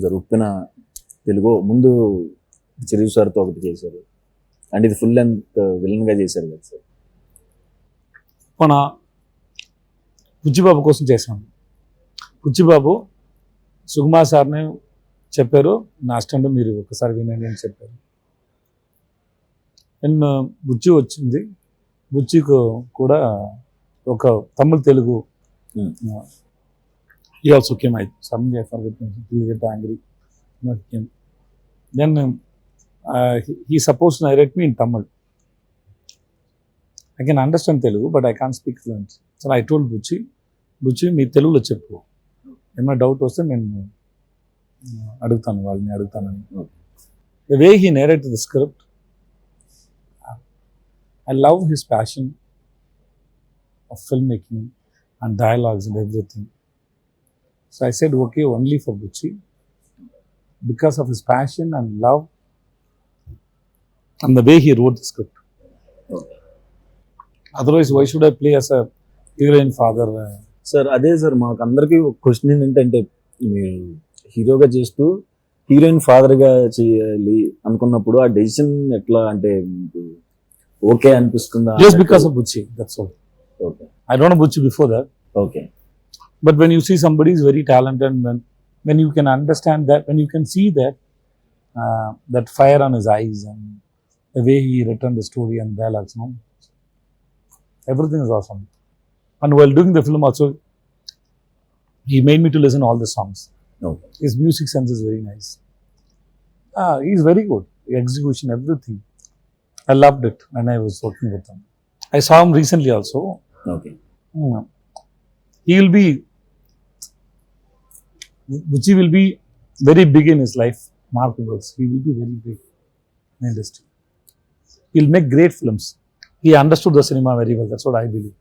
Sir ఉప్పిన Telugu ముందు చిరు సార్తో ఒకటి చేశారు. అండ్ ఇది ఫుల్ లెంత్ విలన్గా చేశారు కదా సార్. మన బుచ్చిబాబు కోసం చేశాను బుచ్చిబాబు సుకుమార్ సార్ని చెప్పారు. నా అస్టెంట్ మీరు ఒకసారి వినండి అని చెప్పారు. అండ్ బుచ్చి వచ్చింది. బుచ్చికు కూడా ఒక Tamil Telugu Hmm. He also came I some get angry then he suppose direct me in Tamil I can understand Telugu but I can't speak fluent so I told Buchi Buchi మీ తెలుగులో చెప్పు ఏమైనా డౌట్ వస్తే నేను uh, అడుగుతాను వాళ్ళని అడుగుతానని the way he narrate the script I love his passion of film making and dialogues and everything so I said okay only for Buchi because of his passion and love and the way he read the script otherwise why should I play as a heroine father sir అదే sir మాకు అందరికీ ఒక question ఏంటంటే మీరు హీరోగా చేస్తూ heroine ఫాదర్గా చేయాలి అనుకున్నప్పుడు ఆ డెసిషన్ ఎట్లా అంటే ఓకే అనిపిస్తుందా just because of Buchi that's all okay I don't Buchi before that okay But when you see somebody is very talented, when when you can understand that, when you can see that uh, that fire on his eyes and the way he written the story and dialogues, no, everything is awesome. And while doing the film also, he made me to listen all the songs. Okay. His music sense is very nice. Ah, he's very good. Execution, everything. I loved it when I was working with him. I saw him recently also. Okay Hmm. He will be, Bucci will be very big in his life. Mark words. He will be very big in the industry. He'll make great films. He understood the cinema very well. That's what I believe.